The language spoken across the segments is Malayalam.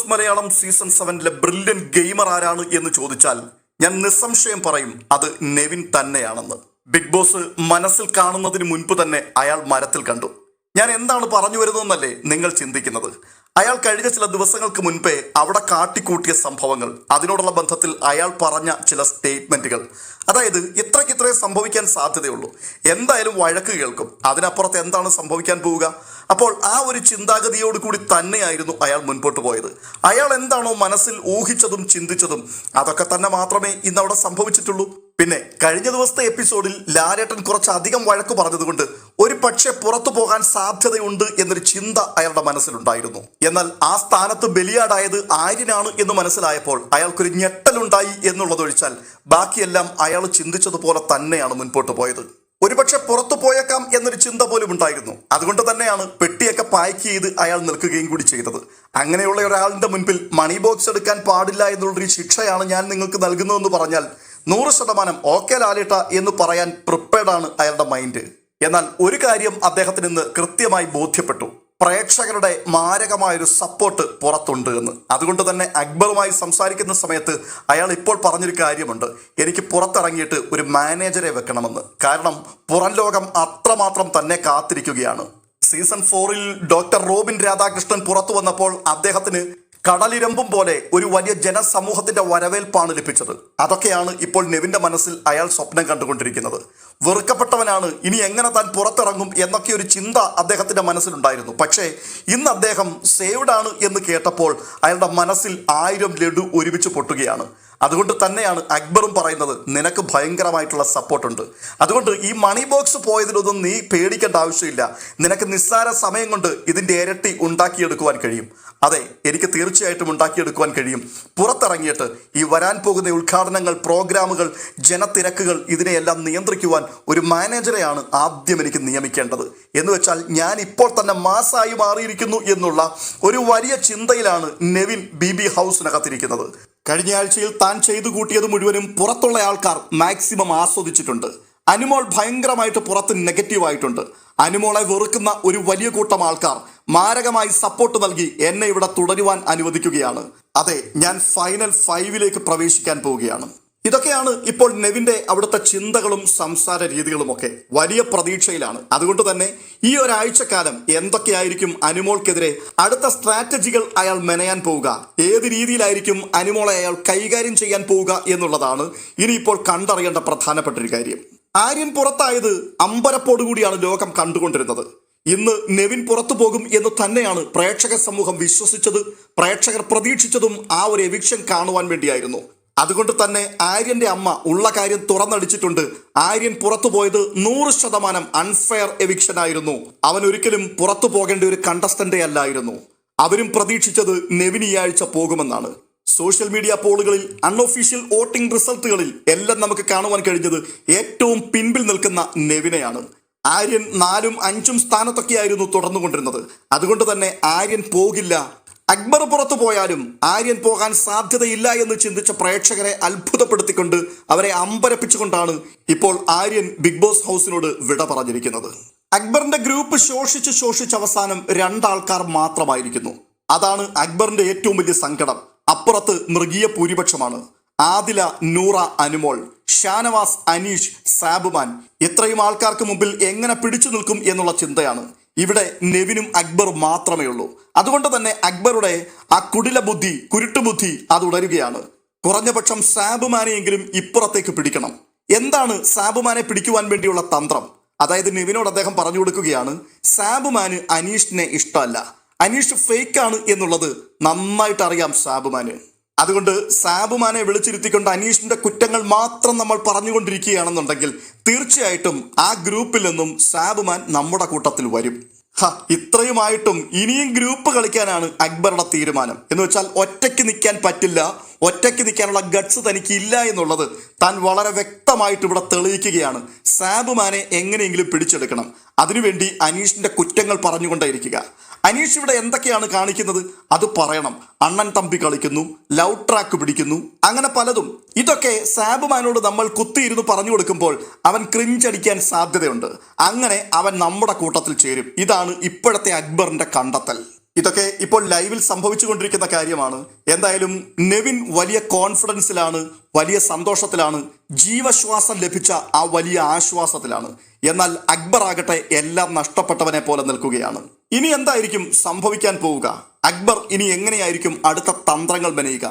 ബോസ് മലയാളം സീസൺ സെവനിലെ ബ്രില്യൻ ഗെയിമർ ആരാണ് എന്ന് ചോദിച്ചാൽ ഞാൻ നിസ്സംശയം പറയും അത് നെവിൻ തന്നെയാണെന്ന്. ബിഗ് ബോസ് മനസ്സിൽ കാണുന്നതിന് മുൻപ് തന്നെ അയാൾ മരത്തിൽ കണ്ടു. ഞാൻ എന്താണ് പറഞ്ഞു വരുന്നതെന്നല്ലേ നിങ്ങൾ ചിന്തിക്കുന്നത്? അയാൾ കഴിഞ്ഞ ചില ദിവസങ്ങൾക്ക് മുൻപേ അവിടെ കാട്ടിക്കൂട്ടിയ സംഭവങ്ങൾ. അതിനോടുള്ള ബന്ധത്തിൽ അയാൾ പറഞ്ഞ ചില സ്റ്റേറ്റ്മെന്റുകൾ അതായത് ഇത്രയ്ക്ക് ഇത്രേ സംഭവിക്കാൻ സാധ്യതയുള്ളൂ. എന്തായാലും വഴക്ക് കേൾക്കും. അതിനപ്പുറത്ത് എന്താണ് സംഭവിക്കാൻ പോവുക? അപ്പോൾ ആ ഒരു ചിന്താഗതിയോട് കൂടി തന്നെയായിരുന്നു അയാൾ മുൻപോട്ട് പോയത്. അയാൾ എന്താണോ മനസ്സിൽ ഊഹിച്ചതും ചിന്തിച്ചതും അതൊക്കെ തന്നെ മാത്രമേ ഇന്നവിടെ സംഭവിച്ചിട്ടുള്ളൂ. പിന്നെ കഴിഞ്ഞ ദിവസത്തെ എപ്പിസോഡിൽ ലാലേട്ടൻ കുറച്ചധികം വഴക്ക് പറഞ്ഞതുകൊണ്ട് ഒരു പക്ഷേ പുറത്തു പോകാൻ സാധ്യതയുണ്ട് എന്നൊരു ചിന്ത അയാളുടെ മനസ്സിലുണ്ടായിരുന്നു. എന്നാൽ ആ സ്ഥാനത്ത് ബലിയാടായത് ആര്യനാണ് എന്ന് മനസ്സിലായപ്പോൾ അയാൾക്കൊരു ഞെട്ടലുണ്ടായി എന്നുള്ളതൊഴിച്ചാൽ ബാക്കിയെല്ലാം അയാൾ ചിന്തിച്ചതുപോലെ തന്നെയാണ് മുൻപോട്ട് പോയത്. ഒരുപക്ഷെ പുറത്തു പോയേക്കാം എന്നൊരു ചിന്ത പോലും ഉണ്ടായിരുന്നു. അതുകൊണ്ട് തന്നെയാണ് പെട്ടിയൊക്കെ പായ്ക്ക് ചെയ്ത് അയാൾ നിൽക്കുകയും കൂടി ചെയ്തത്. അങ്ങനെയുള്ള ഒരാളിന്റെ മുൻപിൽ മണി ബോക്സ് എടുക്കാൻ പാടില്ല എന്നുള്ളൊരു ശിക്ഷയാണ് ഞാൻ നിങ്ങൾക്ക് നൽകുന്നതെന്ന് പറഞ്ഞാൽ നൂറ് ശതമാനം ഓക്കെ ലാലേട്ട എന്ന് പറയാൻ പ്രിപ്പേർഡ് ആണ് അയാളുടെ മൈൻഡ് എന്നാൽ ഒരു കാര്യം അദ്ദേഹത്തിന് ഇന്ന് കൃത്യമായി ബോധ്യപ്പെട്ടു. പ്രേക്ഷകരുടെ മാരകമായൊരു സപ്പോർട്ട് പുറത്തുണ്ട് എന്ന്. അതുകൊണ്ട് തന്നെ അക്ബറുമായി സംസാരിക്കുന്ന സമയത്ത് അയാൾ ഇപ്പോൾ പറഞ്ഞൊരു കാര്യമുണ്ട്. എനിക്ക് പുറത്തിറങ്ങിയിട്ട് ഒരു മാനേജരെ വെക്കണമെന്ന്. കാരണം പുറം ലോകം അത്രമാത്രം തന്നെ കാത്തിരിക്കുകയാണ്. സീസൺ ഫോറിൽ ഡോക്ടർ റോബിൻ രാധാകൃഷ്ണൻ പുറത്തു വന്നപ്പോൾ അദ്ദേഹത്തിന് കടലിരമ്പും പോലെ ഒരു വലിയ ജനസമൂഹത്തിന്റെ വരവേൽപ്പാണ് ലഭിച്ചത്. അതൊക്കെയാണ് ഇപ്പോൾ നെവിന്റെ മനസ്സിൽ അയാൾ സ്വപ്നം കണ്ടുകൊണ്ടിരിക്കുന്നത്. വെറുക്കപ്പെട്ടവനാണ് ഇനി എങ്ങനെ താൻ പുറത്തിറങ്ങും എന്നൊക്കെ ഒരു ചിന്ത അദ്ദേഹത്തിന്റെ മനസ്സിലുണ്ടായിരുന്നു. പക്ഷേ ഇന്ന് അദ്ദേഹം സേവ്ഡ് ആണ് എന്ന് കേട്ടപ്പോൾ അയാളുടെ മനസ്സിൽ ആയിരം ലഡു ഒരുമിച്ച് പൊട്ടുകയാണ്. അതുകൊണ്ട് തന്നെയാണ് അക്ബറും പറയുന്നത് നിനക്ക് ഭയങ്കരമായിട്ടുള്ള സപ്പോർട്ടുണ്ട്. അതുകൊണ്ട് ഈ മണി ബോക്സ് പോയതിലൊന്നും നീ പേടിക്കേണ്ട ആവശ്യമില്ല. നിനക്ക് നിസ്സാര സമയം കൊണ്ട് ഇതിന്റെ ഇരട്ടി ഉണ്ടാക്കിയെടുക്കുവാൻ കഴിയും. അതെ എനിക്ക് തീർച്ചയായിട്ടും ഉണ്ടാക്കിയെടുക്കുവാൻ കഴിയും. പുറത്തിറങ്ങിയിട്ട് ഈ വരാൻ പോകുന്ന ഉദ്ഘാടനങ്ങൾ പ്രോഗ്രാമുകൾ ജനത്തിരക്കുകൾ ഇതിനെയെല്ലാം നിയന്ത്രിക്കുവാൻ ഒരു മാനേജറെയാണ് ആദ്യം എനിക്ക് നിയമിക്കേണ്ടത്. എന്ന് വെച്ചാൽ ഞാൻ ഇപ്പോൾ തന്നെ മാസായി മാറിയിരിക്കുന്നു എന്നുള്ള ഒരു വലിയ ചിന്തയിലാണ് നെവിൻ ബി ബി ഹൗസിനകത്തിരിക്കുന്നത്. കഴിഞ്ഞ ആഴ്ചയിൽ താൻ ചെയ്തു കൂട്ടിയത് മുഴുവനും പുറത്തുള്ള ആൾക്കാർ മാക്സിമം ആസ്വദിച്ചിട്ടുണ്ട്. അനുമോൾ ഭയങ്കരമായിട്ട് പുറത്ത് നെഗറ്റീവ് ആയിട്ടുണ്ട്. അനുമോളെ വെറുക്കുന്ന ഒരു വലിയ കൂട്ടം ആൾക്കാർ മാരകമായി സപ്പോർട്ട് നൽകി എന്നെ ഇവിടെ തുടരുവാൻ അനുവദിക്കുകയാണ്. അതെ ഞാൻ ഫൈനൽ ഫൈവിലേക്ക് പ്രവേശിക്കാൻ പോവുകയാണ്. ഇതൊക്കെയാണ് ഇപ്പോൾ നെവിന്റെ അവിടുത്തെ ചിന്തകളും സംസാര രീതികളുമൊക്കെ വലിയ പ്രതീക്ഷയിലാണ്. അതുകൊണ്ട് തന്നെ ഈ ഒരാഴ്ചക്കാലം എന്തൊക്കെയായിരിക്കും അനുമോൾക്കെതിരെ അടുത്ത സ്ട്രാറ്റജികൾ അയാൾ മെനയാൻ പോവുക ഏത് രീതിയിലായിരിക്കും അനുമോളെ അയാൾ കൈകാര്യം ചെയ്യാൻ പോവുക എന്നുള്ളതാണ് ഇനിയിപ്പോൾ കണ്ടറിയേണ്ട പ്രധാനപ്പെട്ട ഒരു കാര്യം. ആര്യൻ പുറത്തായത് അമ്പരപ്പോടുകൂടിയാണ് ലോകം കണ്ടുകൊണ്ടിരുന്നത്. ഇന്ന് നെവിൻ പുറത്തു പോകും എന്ന് തന്നെയാണ് പ്രേക്ഷക സമൂഹം വിശ്വസിച്ചത് പ്രേക്ഷകർ പ്രതീക്ഷിച്ചതും ആ ഒരു എവിക്ഷൻ കാണുവാൻ വേണ്ടിയായിരുന്നു. അതുകൊണ്ട് തന്നെ ആര്യന്റെ അമ്മ ഉള്ള കാര്യം തുറന്നടിച്ചിട്ടുണ്ട്. ആര്യൻ പുറത്തു പോയത് നൂറ് ശതമാനം അൺഫെയർ എവിക്ഷൻ ആയിരുന്നു. അവൻ ഒരിക്കലും പുറത്തു പോകേണ്ട ഒരു കണ്ടസ്റ്റന്റേ അല്ലായിരുന്നു. അവരും പ്രതീക്ഷിച്ചത് നെവിൻ ഈ ആഴ്ച പോകുമെന്നാണ്. സോഷ്യൽ മീഡിയ പോളുകളിൽ അൺഒഫീഷ്യൽ വോട്ടിംഗ് റിസൾട്ടുകളിൽ എല്ലാം നമുക്ക് കാണുവാൻ കഴിഞ്ഞത് ഏറ്റവും പിൻപിൽ നിൽക്കുന്ന നെവിനെയാണ്. ആര്യൻ നാലും അഞ്ചും സ്ഥാനത്തൊക്കെയായിരുന്നു തുടർന്നുകൊണ്ടിരുന്നത്. അതുകൊണ്ട് തന്നെ ആര്യൻ പോകില്ല അക്ബർ പുറത്തു പോയാലും ആര്യൻ പോകാൻ സാധ്യതയില്ല എന്ന് ചിന്തിച്ച പ്രേക്ഷകരെ അത്ഭുതപ്പെടുത്തിക്കൊണ്ട് അവരെ അമ്പരപ്പിച്ചുകൊണ്ടാണ് ഇപ്പോൾ ആര്യൻ ബിഗ് ബോസ് ഹൗസിനോട് വിട പറഞ്ഞിരിക്കുന്നത്. അക്ബറിന്റെ ഗ്രൂപ്പ് ശോഷിച്ച് ശോഷിച്ച് അവസാനം രണ്ടാൾക്കാർ മാത്രമായിരിക്കുന്നു. അതാണ് അക്ബറിന്റെ ഏറ്റവും വലിയ സങ്കടം. അപ്പുറത്ത് മൃഗീയ ഭൂരിപക്ഷമാണ്. ആദില നൂറ അനുമോൾ ഷാനവാസ് അനീഷ് സാബുമാൻ ഇത്രയും ആൾക്കാർക്ക് മുമ്പിൽ എങ്ങനെ പിടിച്ചു നിൽക്കും എന്നുള്ള ചിന്തയാണ്. ഇവിടെ നെവിനും അക്ബറും മാത്രമേ ഉള്ളൂ. അതുകൊണ്ട് തന്നെ അക്ബറുടെ ആ കുടില ബുദ്ധി കുരുട്ടുബുദ്ധി അത് ഉണരുകയാണ്. കുറഞ്ഞപക്ഷം സാബുമാനെയെങ്കിലും ഇപ്പുറത്തേക്ക് പിടിക്കണം. എന്താണ് സാബുമാനെ പിടിക്കുവാൻ വേണ്ടിയുള്ള തന്ത്രം? അതായത് നെവിനോട് അദ്ദേഹം പറഞ്ഞു കൊടുക്കുകയാണ് സാബുമാന് അനീഷിനെ ഇഷ്ടമല്ല. അനീഷ് ഫേക്കാണ് എന്നുള്ളത് നന്നായിട്ട് അറിയാം സാബുമാന്. അതുകൊണ്ട് സാബുമാനെ വിളിച്ചിരുത്തിക്കൊണ്ട് അനീഷിന്റെ കുറ്റങ്ങൾ മാത്രം നമ്മൾ പറഞ്ഞുകൊണ്ടിരിക്കുകയാണെന്നുണ്ടെങ്കിൽ തീർച്ചയായിട്ടും ആ ഗ്രൂപ്പിൽ നിന്നും സാബുമാൻ നമ്മുടെ കൂട്ടത്തിൽ വരും. ഹ ഇത്രയുമായിട്ടും ഇനിയും ഗ്രൂപ്പ് കളിക്കാനാണ് അക്ബറുടെ തീരുമാനം. എന്ന് വെച്ചാൽ ഒറ്റയ്ക്ക് നിൽക്കാൻ പറ്റില്ല ഒറ്റയ്ക്ക് നിൽക്കാനുള്ള ഗഡ്സ് തനിക്ക് ഇല്ല എന്നുള്ളത് താൻ വളരെ വ്യക്തമായിട്ട് ഇവിടെ തെളിയിക്കുകയാണ്. സാബുമാനെ എങ്ങനെയെങ്കിലും പിടിച്ചെടുക്കണം. അതിനുവേണ്ടി അനീഷിന്റെ കുറ്റങ്ങൾ പറഞ്ഞുകൊണ്ടേയിരിക്കുക. അനീഷ് ഇവിടെ എന്തൊക്കെയാണ് കാണിക്കുന്നത്? അത് പറയണം. അണ്ണൻ തമ്പി കളിക്കുന്നു ലവ് ട്രാക്ക് പിടിക്കുന്നു അങ്ങനെ പലതും. ഇതൊക്കെ സാബുമാനോട് നമ്മൾ കുത്തിയിരുന്ന് പറഞ്ഞു കൊടുക്കുമ്പോൾ അവൻ ക്രിഞ്ചടിക്കാൻ സാധ്യതയുണ്ട്. അങ്ങനെ അവൻ നമ്മുടെ കൂട്ടത്തിൽ ചേരും. ഇതാണ് ഇപ്പോഴത്തെ അക്ബറിന്റെ കണ്ടെത്തൽ. ഇതൊക്കെ ഇപ്പോൾ ലൈവിൽ സംഭവിച്ചുകൊണ്ടിരിക്കുന്ന കാര്യമാണ്. എന്തായാലും നെവിൻ വലിയ കോൺഫിഡൻസിലാണ് വലിയ സന്തോഷത്തിലാണ് ജീവശ്വാസം ലഭിച്ച ആ വലിയ ആശ്വാസത്തിലാണ്. എന്നാൽ അക്ബർ ആകട്ടെ എല്ലാം നഷ്ടപ്പെട്ടവനെ പോലെ നിൽക്കുകയാണ്. ഇനി എന്തായിരിക്കും സംഭവിക്കാൻ പോവുക? അക്ബർ ഇനി എങ്ങനെയായിരിക്കും അടുത്ത തന്ത്രങ്ങൾ മെനയുക?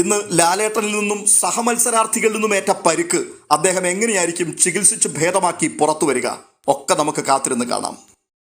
ഇന്ന് ലാലേട്ടനിൽ നിന്നും സഹമത്സരാർത്ഥികളിൽ നിന്നും ഏറ്റ പരുക്ക് അദ്ദേഹം എങ്ങനെയായിരിക്കും ചികിത്സിച്ച് ഭേദമാക്കി പുറത്തു വരിക? ഒക്കെ നമുക്ക് കാത്തിരുന്ന് കാണാം.